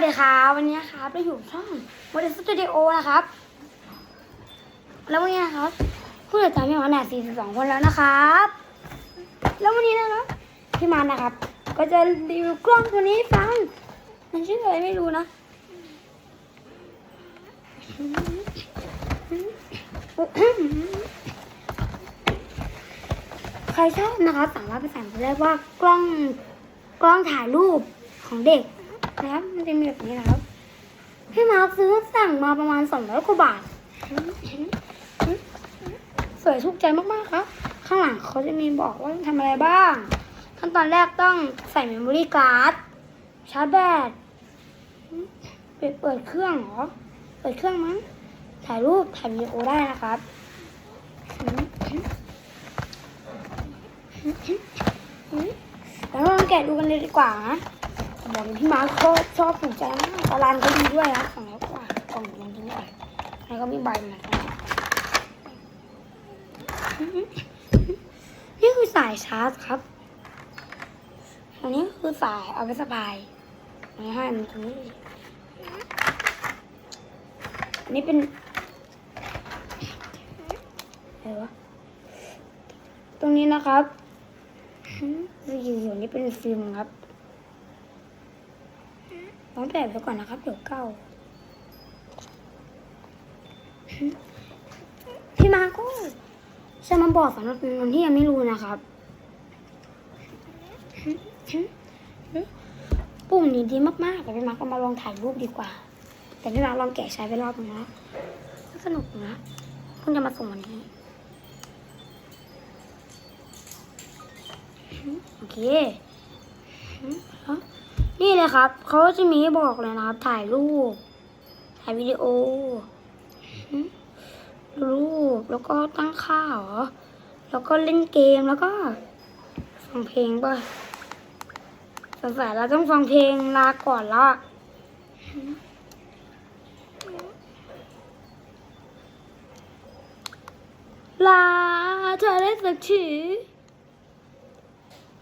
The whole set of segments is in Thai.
สวัสดีครับวันนี้นะครับเราอยู่ช่องโมเดลสตูดิโอนะครับ แล้ววันนี้นะครับผู้ติดตามพี่มาเนี่ย42 คนแล้วนะครับ แล้ววันนี้นะครับพี่มานะครับ ก็จะรีวิวกล้องตัวนี้ฟังมันชื่ออะไรไม่รู้นะใครชอบนะครับสามารถไปสั่งได้ว่ากล้องกล้องถ่ายรูปของเด็ก นะครับมันจะมีแบบนี้นะครับพี่มาร์คซื้อสั่งมาประมาณสองร้อยกว่าบาท สวยถูกใจมากๆครับ ข้างหลังเขาจะมีบอกว่าทำอะไรบ้าง ขั้นตอนแรกต้องใส่เมมโมรี่การ์ดชาร์จแบตเปิดเปิดเครื่องหรอ เปิดเครื่องมั้ง ถ่ายรูปถ่ายวีดีโอได้นะครับ แล้วเราลองแกะดูกันเลยดีกว่านะ บอกเลยพี่มาร์คชอบชอบถูกใจมากตารางก็ดีด้วยนะของแล้วกว่ากล่องลองดูหน่อยแล้วก็มีใบมานี่คือสายชาร์จครับอันนี้คือสายเอาไปสบายไม่ให้มันตรงนี้อันนี้เป็นอะไรวะตรงนี้นะครับสีเขียวๆนี่เป็นฟิล์มครับ ลองแปะไปก่อนนะครับ เดี๋ยวเก้าพี่มาก็จะมาบอกสำหรับคนที่ยังไม่รู้นะครับปุ่มนี้ดีมากๆแต่พี่มาก็มาลองถ่ายรูปดีกว่า แต่พี่มาลองแกะใช้ไปรอบนึงนะสนุกนะเพิ่งจะมาส่งวันนี้โอเค นี่เลยครับ เขาจะมีให้บอกเลยนะครับ ถ่ายรูป ถ่ายวิดีโอ รูป แล้วก็ตั้งค่าหรอ แล้วก็เล่นเกม แล้วก็ฟังเพลงป่ะสงสัยเราต้องฟังเพลงลาก่อนละลาเธอได้สักที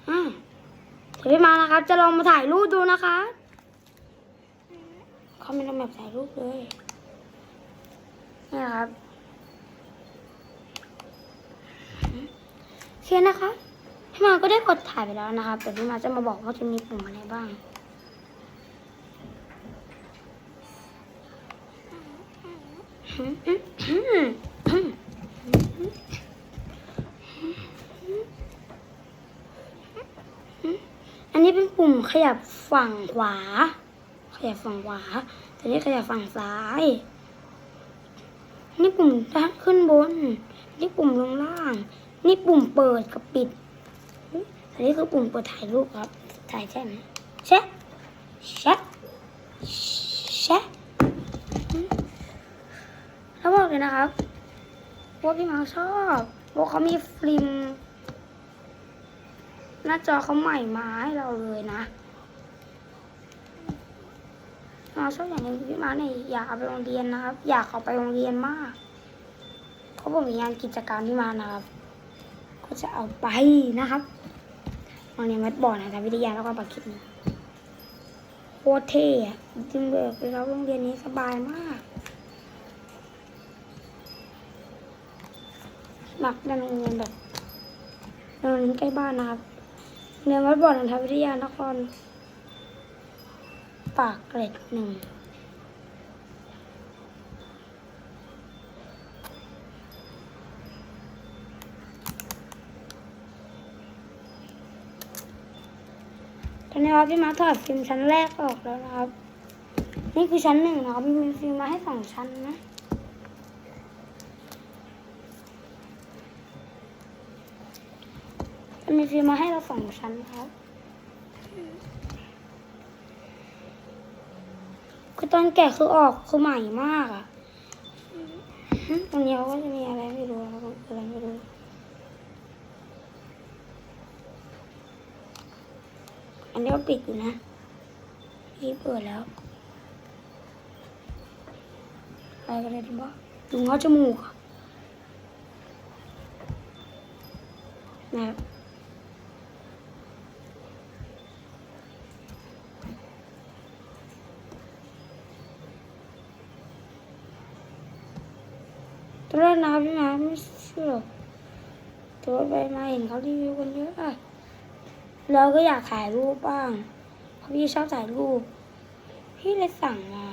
อ่า ดี๋ยวพี่มานะครับ จะลองมาถ่ายรูปดูนะคะเขาไม่ทำแบบถ่ายรูปเลยนี่ครับโอเคนะคะพี่มาก็ได้กดถ่ายไปแล้วนะครับแต่พี่มาจะมาบอกว่าจะมีปุ่มอะไรบ้างอัน นี้เป็นปุ่มขยับฝั่งขวา ขยับฝั่งขวาแต่นี่ขยับฝั่งซ้าย นี่ปุ่มด้านขึ้นบน นี่ปุ่มลงล่าง นี่ปุ่มเปิดกับปิด อันนี้คือปุ่มเปิดถ่ายรูปครับ ถ่ายใช่ไหมแชะแชะแชะแล้วบอกเลยนะครับว่าพี่มาชอบว่าเขามีฟิล์ม หน้าจอเขาใหม่มาให้เราเลยนะเราชอบอย่างนึงพี่มาเนี่ยอยากเอาไปโรงเรียนนะครับ อยากเอาไปโรงเรียนมากเขาบอกมีงานกิจกรรมที่มานะครับ ก็จะเอาไปนะครับโรงเรียนวัดบ่อนะทางวิทยาแล้วก็ปากคิดนะโคตรเท่อะจริงๆเลยไปรับโรงเรียนนี้สบายมากหมักในโรงเรียนแบบโรงเรียนใกล้บ้านนะครับ เรียนวัดบ่อนันทวิทยานคร ปากเกร็ดหนึ่งตอนนี้ครับพี่มาถอดฟิล์มชั้นแรกออกแล้วนะครับ นี่คือชั้นหนึ่งนะครับมีฟิล์มมาให้สองชั้นนะ จะมีฟิล์มมาให้เราสองชั้นครับคือตอนแกะคือออกคือใหม่มากอะ่ะตรงนี้เขาก็จะมีอะไรไม่รู้นะครับอะไรไม่รู้อันนี้ก็ปิดอยู่นะนี่เปิดแล้วอะไรกันเลยดีบ้าดูเงาจมูกอะนะครับ เล่นนะครับพี่มาไม่เชื่อตัวไปมาเห็นเขารีวิวกันเยอะอะเราก็อยากถ่ายรูปบ้างเพราะพี่ชอบถ่ายรูป พี่เลยสั่งมา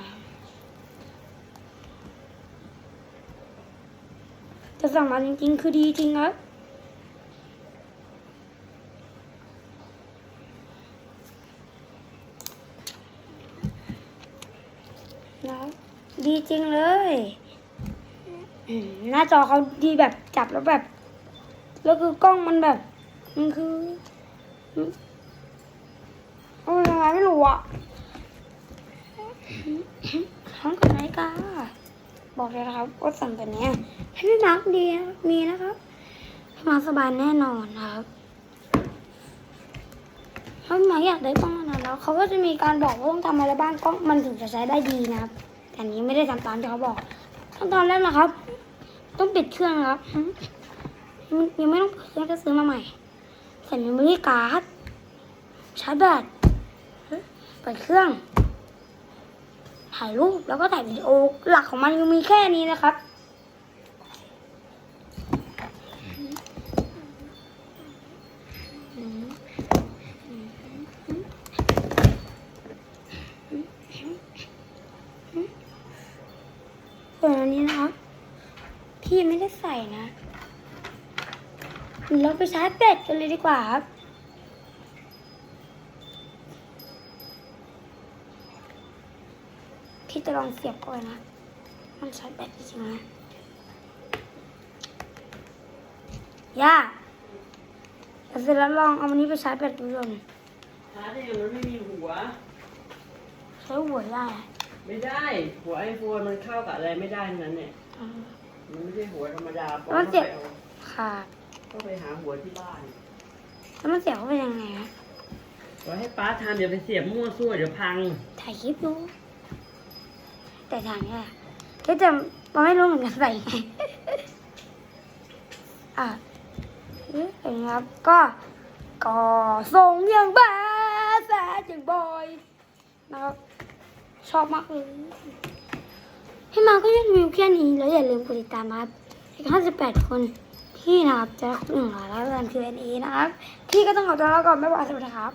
จะสั่งมาจริงๆ คือดีจริงครับนะดีจริงเลย หน้าจอเขาดีแบบจับแล้วแบบ แล้วคือกล้องมันแบบ มันคืออืมเอายังไงไม่รู้อะท้องกับนาฬิกาบอกเลยนะครับว่าสั่งตัวนี้ให้พี่มาร์คดีมีนะครับมาสบายแน่นอนนะครับถ้าพี่มาอยากได้กล้องนนั้นแล้วเขาก็จะมีการบอกว่าต้องทำอะไรบ้างกล้องมันถึงจะใช้ได้ดีนะครับแต่นนี้ไม่ได้ทำตามที่เขาบอกขั้นตอนแรกนะครับ ต้องปิดเครื่องครับยังไม่ต้องเปิดเครื่องก็ซื้อมาใหม่ใส่เมมโมรี่การ์ดชาร์จแบตเปิดเครื่อง ถ่ายรูปแล้วก็ถ่ายวิดีโอหลักของมันยังมีแค่นี้นะครับ ส่วนอันนี้นะครับ พี่ไม่ได้ใส่นะเราไปใช้เป็ดกันเลยดีกว่าครับพี่จะลองเสียบก่อนนะ มันใช้แบตจริงๆนะย่าแล้วเสร็จแล้วลองเอาอันนี้ไปใช้แบตดูก่อนหาได้ยังมันไม่มีหัว ใช้หัวย่าไม่ได้ หัวไอโฟนมันเข้ากับอะไรไม่ได้ทั้งนั้นเนี่ยอื มมันไม่ใช่หัวธรรมดาปอแล้วต้องเจ็บไปเอาค่ะต้องไปหาหัวที่บ้านแล้วมันเสียบเข้าไปยังไงอะไว้ให้ป้าทำเดี๋ยวไปเสียบมั่วซั่วเดี๋ยวพัง ถ่ายคลิปดูแต่ทางเนี้ยก็จะมันไม่รู้เหมือนกันใส่ไง อะนี่เองครับก็ก็ส่งอย่างแบดแซดอย่างบอยนะครับชอบมากเลย พี่มาก็ยังรีวิวแค่นี้แล้วอย่าลืมกดติดตามนะครับอีก58 คนที่นะครับจะหนึ่งร้อยแล้วกัน Q&A นะครับที่ก็ต้องขอตัวลาก่อนไม่ไหวสวัสดีครับ